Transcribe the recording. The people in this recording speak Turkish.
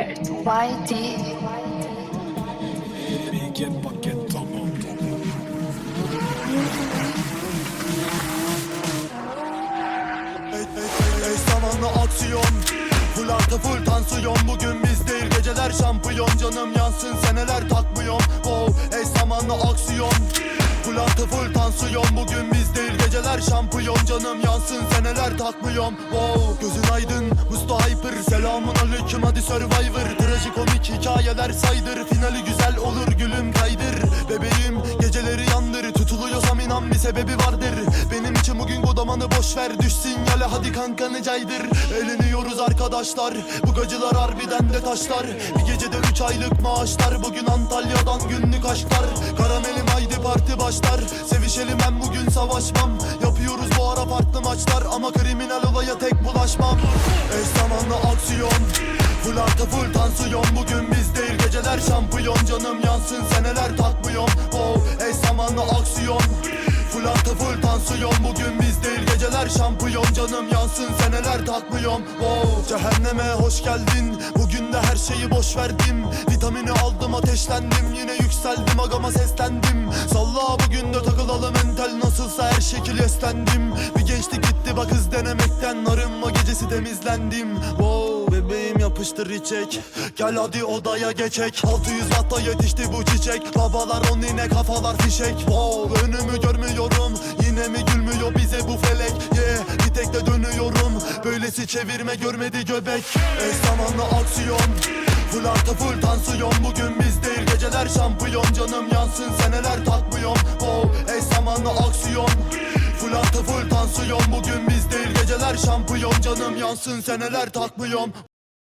YD. Ey, zamanlı aksiyon Full artı full tansiyon Bugün biz değil geceler şampiyon Canım yansın seneler takmıyorum Wow ey zamanlı aksiyon Full artı full tansiyon Bugün biz değil geceler şampiyon Canım yansın seneler takmıyorum Wow gözün aydın Musta Hyper Selamun aleyküm hadi Survivor. Trajikomik hikayeler saydır. Finali güzel olur gülüm kaydır. Bebeğim geceleri yandır. Tutuluyorsam inan bir sebebi vardır. Benim için bugün godamanı boş ver. Düş sinyale hadi kankanı caydır. Eğleniyoruz arkadaşlar. Bu gacılar harbiden de taşlar. Bir gecede üç aylık maaşlar. Bugün Antalya'dan günlük aşklar. Karamelim haydi parti başlar Sevişelim ben bugün savaşmam. Yapıyoruz bu ara farklı maçlar Ama kriminal olaya tek bulaşmam. Eş zamanlı aksiyon Full artı full tansiyon. Bugün biz değil geceler şampiyon. Canım yansın seneler takmıyorum. Wow eş zamanlı aksiyon Full artı full tansiyon. Bugün biz değil geceler şampiyon. Canım yansın seneler takmıyorum. Wow cehenneme hoş geldin. Bugün de her şeyi boş verdim. Vitamini aldım ateşlendim. Yine yükseldim agama seslendim. Salla bugün de her şekil eslendim Bir gençlik gitti bak hız denemekten. Arınma gecesi temizlendim. Wow bebeğim yapıştır içek. Gel hadi odaya geçek. 600 watta yetişti bu çiçek. Babalar on yine kafalar fişek. Wow önümü görmüyorum. Yine mi gülmüyor bize bu felek? Yeah bir tek de dönüyorum. Böylesi çevirme görmedi göbek. Eş zamanlı aksiyon. Full artı full tansiyon. Bugün biz değil geceler şampiyon. Canım yansın seneler takmıyorum Zamanlı aksiyon. Full artı full tansiyon. Bugün biz değil geceler şampiyon. Canım yansın seneler takmıyorum